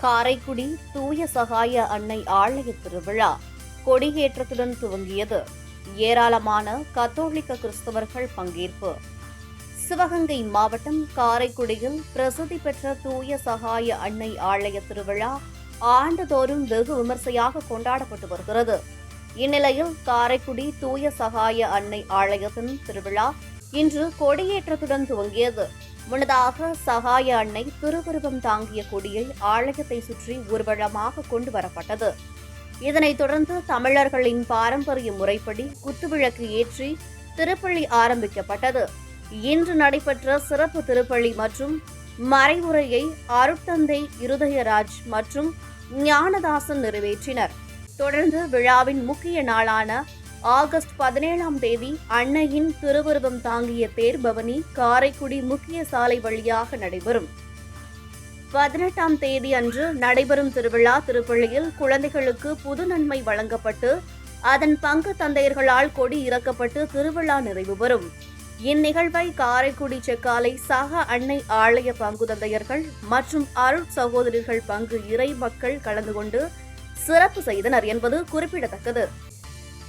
காரைக்குடி தூய சகாய அன்னை ஆலய திருவிழா கொடியேற்றத்துடன் துவங்கியது. ஏராளமான கத்தோலிக்க கிறிஸ்தவர்கள் பங்கேற்பு. சிவகங்கை மாவட்டம் காரைக்குடியில் பிரசித்தி பெற்ற தூய சகாய அன்னை ஆலய திருவிழா ஆண்டுதோறும் வெகு விமர்சையாக கொண்டாடப்பட்டு வருகிறது. இந்நிலையில் காரைக்குடி தூய சகாய அன்னை ஆலயத்தின் திருவிழா இன்று கொடியேற்றத்துடன் துவங்கியது. முன்னதாக சகாய அன்னை திருவுருவம் தாங்கிய கொடியை ஆலயத்தை சுற்றி ஊர்வலமாக கொண்டு வரப்பட்டது. இதனைத் தொடர்ந்து தமிழர்களின் பாரம்பரிய முறைப்படி குத்துவிளக்கு ஏற்றி திருப்பள்ளி ஆரம்பிக்கப்பட்டது. இன்று நடைபெற்ற சிறப்பு திருப்பள்ளி மற்றும் மறைவுரையை அருட்தந்தை இருதயராஜ் மற்றும் ஞானதாசன் நிறைவேற்றினர். தொடர்ந்து விழாவின் முக்கிய நாளான ஆகஸ்ட் பதினேழாம் தேதி அன்னையின் திருவுருவம் தாங்கிய பேர் பவனி காரைக்குடி முக்கிய சாலை வழியாக நடைபெறும். பதினெட்டாம் தேதி அன்று நடைபெறும் திருவிழா திருப்பள்ளியில் குழந்தைகளுக்கு புது நன்மை வழங்கப்பட்டு அதன் பங்கு தந்தையர்களால் கொடி இறக்கப்பட்டு திருவிழா நிறைவு பெறும். இந்நிகழ்வை காரைக்குடி செக்காலை சக அன்னை ஆலய பங்கு தந்தையர்கள் மற்றும் அருள் சகோதரிகள் பங்கு இறை மக்கள் கலந்து கொண்டு சிறப்பு செய்தனர் என்பது குறிப்பிடத்தக்கது.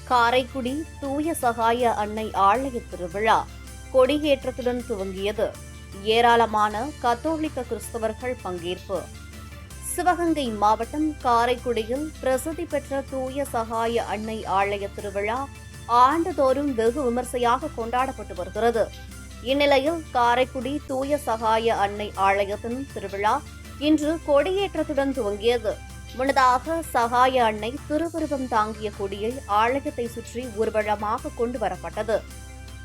காரைக்குடி தூய சகாய அன்னை ஆலய திருவிழா கொடியேற்றத்துடன் துவங்கியது. ஏராளமான கத்தோலிக்க கிறிஸ்தவர்கள் பங்கேற்பு. சிவகங்கை மாவட்டம் காரைக்குடியில் பிரசித்தி பெற்ற தூய சகாய அன்னை ஆலய திருவிழா ஆண்டுதோறும் வெகு விமர்சையாக கொண்டாடப்பட்டு வருகிறது. இந்நிலையில் காரைக்குடி தூய சகாய அன்னை ஆலயத்தின் திருவிழா இன்று கொடியேற்றத்துடன் துவங்கியது. முன்னதாக சகாய அன்னை திருவுருவம் தாங்கிய கொடியை ஆலயத்தை சுற்றி ஊர்வலமாக கொண்டு வரப்பட்டது.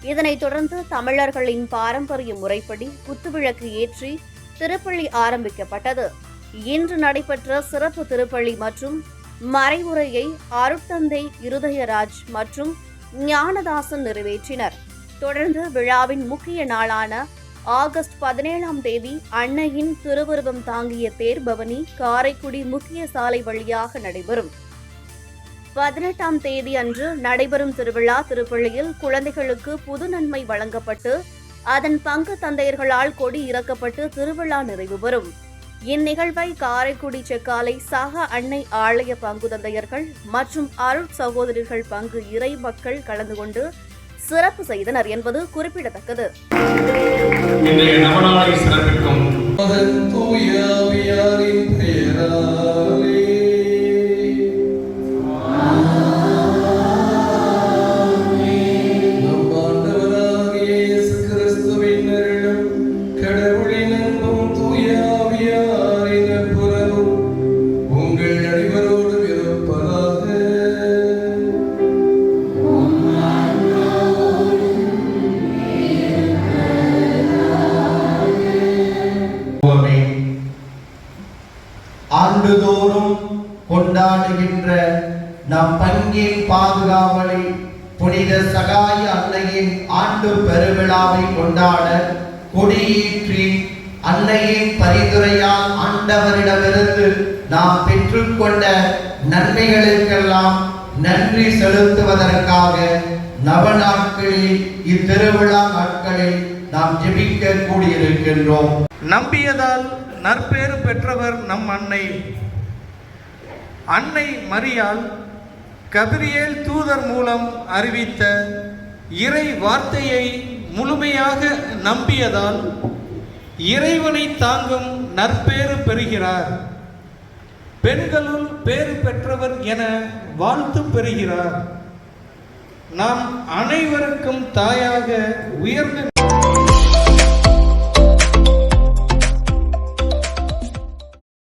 இதனைத் தொடர்ந்து தமிழர்களின் பாரம்பரிய முறைப்படி குத்துவிளக்கு ஏற்றி திருப்பள்ளி ஆரம்பிக்கப்பட்டது. இன்று நடைபெற்ற சிறப்பு திருப்பள்ளி மற்றும் மறைவுரையை அருட்தந்தை இருதயராஜ் மற்றும் ஞானதாசன் நிறைவேற்றினர். தொடர்ந்து விழாவின் முக்கிய நாளான ஆகஸ்ட் பதினேழாம் தேதி அன்னையின் திருவுருவம் தாங்கிய தேர் பவனி காரைக்குடி முக்கிய சாலை வழியாக நடைபெறும். பதினெட்டாம் தேதி அன்று நடைபெறும் திருவிழா திருப்பள்ளியில் குழந்தைகளுக்கு புது நன்மை வழங்கப்பட்டு அதன் பங்கு தந்தையர்களால் கொடி இறக்கப்பட்டு திருவிழா நிறைவு பெறும். இந்நிகழ்வை காரைக்குடி செக்காலை சக அன்னை ஆலய பங்கு தந்தையர்கள் மற்றும் அருள் சகோதரிகள் பங்கு இறை மக்கள் கலந்து கொண்டு சிறப்பு செய்தனர் என்பது குறிப்பிடத்தக்கது. இன்றைய நவநாளை சிறப்பிக்கும். மகன் தூய ஆவியாரின் பெயராலே பங்கின் பாதுகாவலை புனித சகாய அன்னையின் ஆண்டு பெருவிழாவை கொண்டாட கொடியேற்றி அன்னையின் பரிந்துரையால் ஆண்டவரிடமிருந்து நாம் பெற்றுக்கொண்ட நன்மைகளுக்கெல்லாம் நன்றி செலுத்துவதற்காக நவநாட்களில் இத்திருவிழா நாட்களில் நாம் ஜெபிக்க கூடியிருக்கின்றோம் நம்பியதால் நற்பேறு பெற்றவர் நம் அன்னை. அன்னை மரியால் கபிரியேல் தூதர் மூலம் அறிவித்த இறை வார்த்தையை முழுமையாக நம்பியதால் இறைவனை தாங்கும் நற்பேறு பெறுகிறார். பெண்களுள் பேறு பெற்றவர் என வாழ்த்து பெறுகிறார். நாம் அனைவருக்கும் தாயாக உயர்ந்த